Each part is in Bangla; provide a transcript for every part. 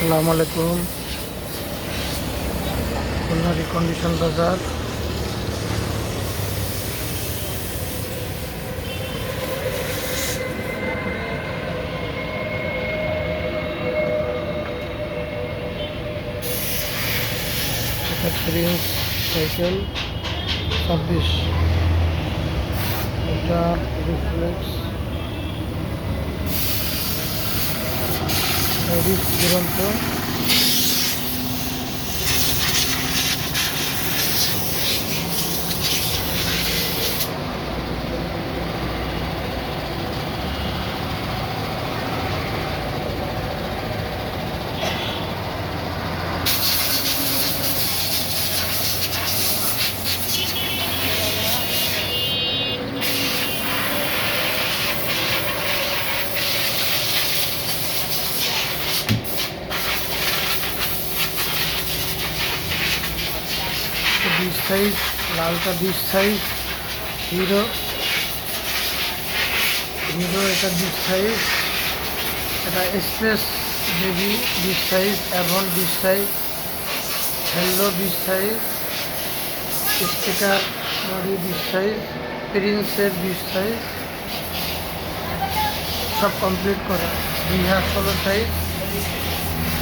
আসসালামু আলাইকুম। খুলনা রিকন্ডিশন বাজার। এটা প্রিন্স সাইকেল ছাব্বিশ। এটা রিফ্লেক্স রিস দুরন্ত বিশ সাইজ, লালটা বিশ সাইজ, হিরো হিরো এটা বিশ সাইজ, এটা এক্সপ্রেস বেবি বিশ সাইজ, অ্যাভন বিশ সাইজ হ্যালো বিশ সাইজ, স্টিকার বডি বিশ সাইজ, প্রিন্সের বিশ সাইজ, সব কমপ্লিট করা। বিহার ষোলো সাইজ,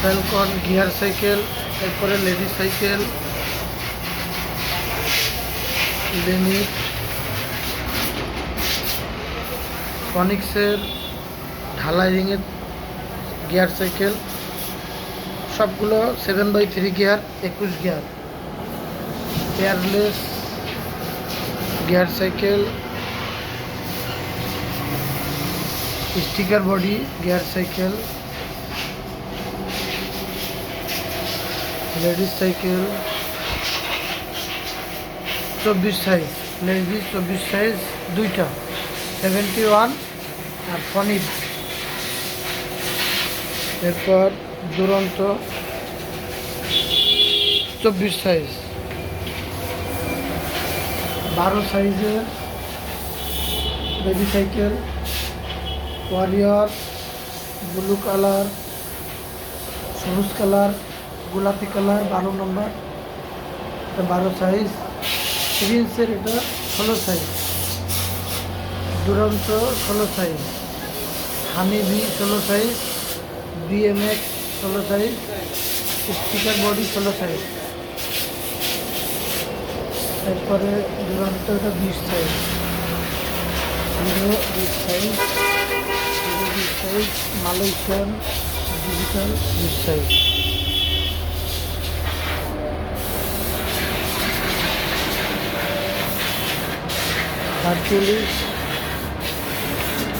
ফ্যালকন গিয়ার সাইকেল, এরপরে লেডি সাইকেল লিমিট ফনিক্সের ঢালাই রিংয়ের গিয়ার সাইকেল, সবগুলো সেভেন বাই থ্রি গিয়ার, একুশ gear. Airless gear cycle sticker body gear cycle ladies cycle চব্বিশ সাইজ লেডিস চব্বিশ সাইজ দুইটা। সেভেন্টি ওয়ান আর ফনির এরপর দুরন্ত চব্বিশ সাইজ বারো সাইজের baby cycle warrior blue colour সবুজ কালার গোলাপি কালার বারো নম্বর বারো সাইজ প্রিন্সের এটা ষোলো সাইজ। দুরন্ত ষোলো সাইজ। হানি ভি ষোলো সাইজ। বিএমএক্স ষোলো সাইজ। স্টিকার বডি ষোলো সাইজ। তারপরে দুরন্ত এটা বিশ সাইজ। হিরো বিশ সাইজ। হিরো বিশ সাইজ। মালয়েশিয়ান ডিজিটাল বিশ size. Hercules.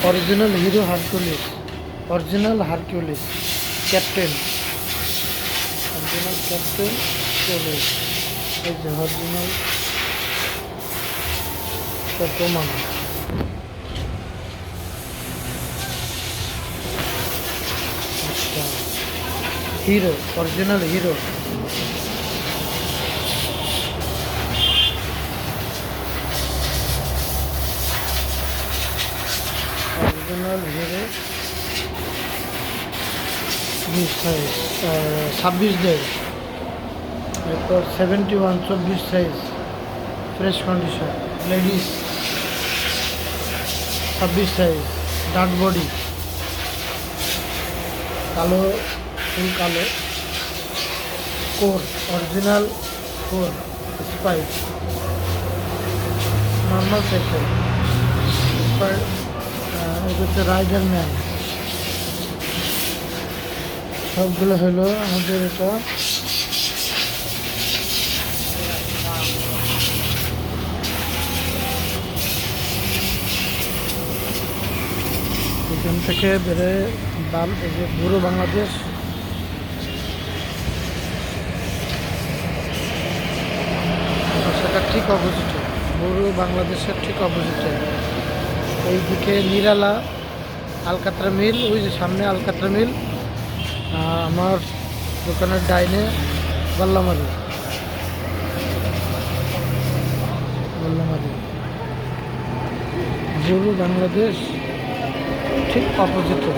Original Hero Hercules. Original Hercules. Captain. Original captain চলে। এই যে অরিজিনাল প্রমাণ আচ্ছা। হিরো, অরিজিনাল হিরো। বিশ, সাইজ ছাব্বিশ দেড় এরপর সেভেন্টি ওয়ান চব্বিশ সাইজ ফ্রেশ কন্ডিশন লেডিস ছাব্বিশ সাইজ ডার্ক বডি কালো ফুল কালো core original core spike normal cycle spike হচ্ছে রাইডার ম্যান। সবগুলো হলো আমাদের এটা। এখান থেকে বেড়ে বাল এই যে বুড়ো বাংলাদেশ। সেটা ঠিক অপোজিটে বুড়ো বাংলাদেশের ঠিক অপোজিটে এইদিকে নিরালা আলকাতরা মিল, ওই যে সামনে আলকাতরা মিল আমার দোকানের ডাইনে গল্লামারি গল্লামারি বুড়ো বাংলাদেশ, ঠিক অপোজিটে